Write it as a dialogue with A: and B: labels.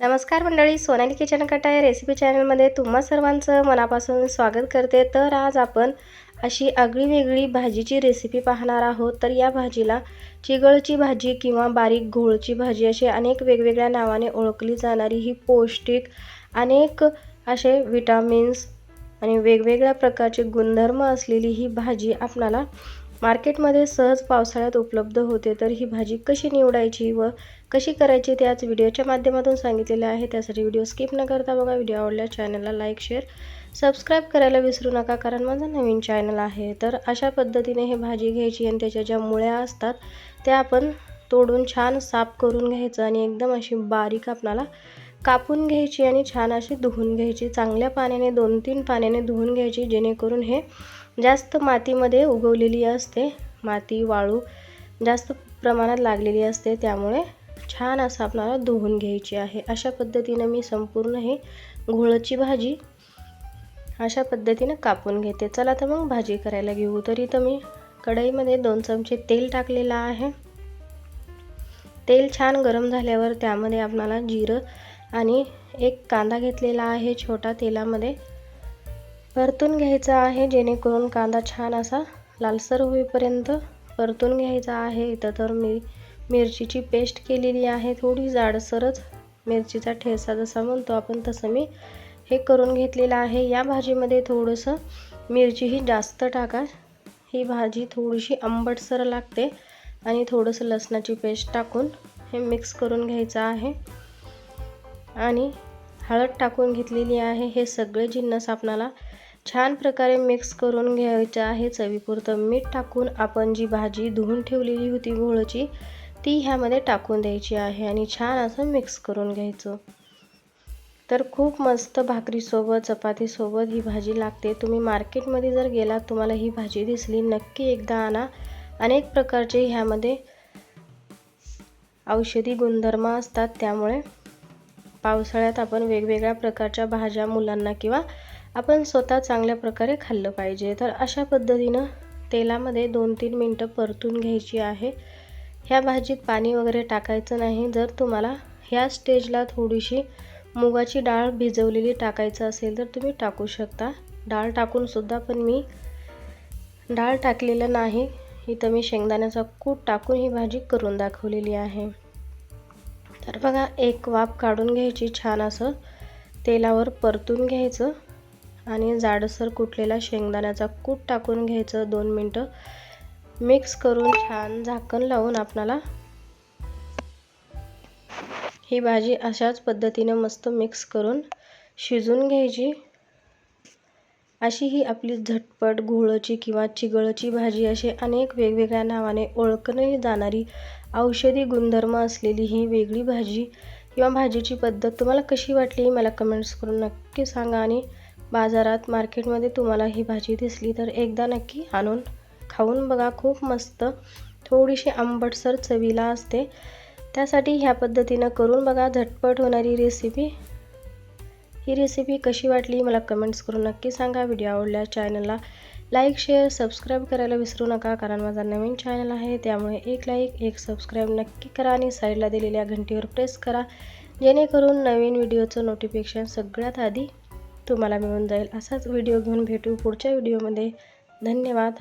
A: नमस्कार मंडळी सोनाली किचन कटा या रेसिपी चॅनलमध्ये तुम्हा सर्वांचं मनापासून स्वागत करते. तर आज आपण अशी आगळी वेगळी भाजीची रेसिपी पाहणार आहोत. तर या भाजीला चिगळची भाजी किंवा बारीक घोळची भाजी अशी अनेक वेगवेगळ्या नावाने ओळखली जाणारी ही पौष्टिक अनेक असे विटामिन्स आणि वेगवेगळ्या प्रकारचे गुणधर्म असलेली ही भाजी आपणाला मार्केटमध्ये सहज पावसाळ्यात उपलब्ध होते तर ही भाजी कशी निवडायची व कशी करायची ते आज व्हिडिओच्या माध्यमातून सांगितलेले आहे. त्यासाठी व्हिडिओ स्किप न करता बघा. व्हिडिओ आवडल्या चॅनलला लाईक शेअर सबस्क्राईब करायला विसरू नका कारण माझं नवीन चॅनल आहे. तर अशा पद्धतीने हे भाजी घ्यायची आणि त्याच्या ज्या मुळ्या असतात त्या आपण तोडून छान साफ करून घ्यायचं आणि एकदम अशी बारीक आपणाला कापून घ्यायची आणि छान अशी धुवून घ्यायची. चांगल्या पाण्याने दोन तीन पाण्याने धुवून घ्यायची जेणेकरून हे जास्त मातीमध्ये उगवलेली असते. माती वाळू जास्त प्रमाणात लागलेली असते. त्यामुळे छान असं आपल्याला धुवून घ्यायची आहे. अशा पद्धतीनं मी संपूर्ण हे घोळची भाजी अशा पद्धतीनं कापून घेते. चला तर मग भाजी करायला घेऊ. तर इथं मी कढईमध्ये दोन चमचे तेल टाकलेलं आहे. तेल छान गरम झाल्यावर त्यामध्ये आपल्याला जिरं आणि एक कांदा घेतलेला आहे छोटा तेलामध्ये. परतून घ्यायचा आहे जेणेकरून कांदा छान असा लालसर होईपर्यंत परतून घ्यायचा आहे. इथं तर मी मिरचीची पेस्ट केलेली आहे थोडी जाडसरच. मिरचीचा ठेसा जसा म्हणतो आपण तसं मी हे करून घेतलेलं आहे. या भाजीमध्ये थोडंसं मिरचीही जास्त टाका. ही भाजी थोडीशी आंबटसर लागते आणि थोडंसं लसणाची पेस्ट टाकून हे मिक्स करून घ्यायचं आहे. आणि हळद टाकून घेतलेली आहे. हे सगळे जिन्नस आपणाला छान प्रकारे मिक्स करून घ्यायचं आहे. चवीपुरतं मीठ टाकून आपण जी भाजी धुवून ठेवलेली होती घोळची ती ह्यामध्ये टाकून द्यायची आहे आणि छान असं मिक्स करून घ्यायचं. तर खूप मस्त भाकरीसोबत चपातीसोबत ही भाजी लागते. तुम्ही मार्केटमध्ये जर गेलात तुम्हाला ही भाजी दिसली नक्की एकदा आणा. अनेक प्रकारचे ह्यामध्ये औषधी गुणधर्म असतात त्यामुळे पावसाळ्यात आपण वेगवेगळ्या प्रकारच्या भाज्या मुलांना किंवा आपण स्वतः चांगल्या प्रकारे खाल्लं पाहिजे. तर अशा पद्धतीनं तेलामध्ये दोन तीन मिनटं परतून घ्यायची आहे. ह्या भाजीत पाणी वगैरे टाकायचं नाही. जर तुम्हाला ह्या स्टेजला थोडीशी मुगाची डाळ भिजवलेली टाकायचं असेल तर तुम्ही टाकू शकता. डाळ टाकूनसुद्धा पण मी डाळ टाकलेलं नाही. इथं मी शेंगदाण्याचा कूट टाकून ही भाजी करून दाखवलेली आहे. तर बघा एक वाफ काढून घ्यायची छान असं. तेलावर परतून घ्यायचं आणि जाडसर कुटलेला शेंगदाण्याचा कूट टाकून घ्यायचं दोन मिनटं. मिक्स करून छान झाकण लावून आपणाला ही भाजी अशाच पद्धतीनं मस्त मिक्स करून शिजून घ्यायची. अशी ही आपली झटपट घोळची किंवा चिगळची भाजी असे अनेक वेगवेगळ्या नावाने ओळखली जाणारी औषधी गुणधर्म असलेली ही वेगळी भाजी किंवा भाजीची पद्धत तुम्हाला कशी वाटली मला कमेंट्स करून नक्की सांगा आणि बाजारात मार्केटमध्ये तुम्हाला ही भाजी दिसली तर एकदा नक्की आणून खाऊन बघा. खूप मस्त थोडीशी आंबटसर चवीला असते. त्यासाठी ह्या पद्धतीनं करून बघा. झटपट होणारी रेसिपी ही रेसिपी कशी वाटली मला कमेंट्स करून नक्की सांगा. व्हिडिओ आवडल्या चॅनलला लाईक शेअर सबस्क्राईब करायला विसरू नका कारण माझा नवीन चॅनल आहे. त्यामुळे एक लाईक एक सबस्क्राईब नक्की करा आणि साईडला दिलेल्या घंटीवर प्रेस करा. जेणेकरून नवीन व्हिडिओचं नोटिफिकेशन सगळ्यात आधी तुम्हाला मिळून जाईल. असाच व्हिडिओ घेऊन भेटू पुढच्या व्हिडिओमध्ये धन्यवाद.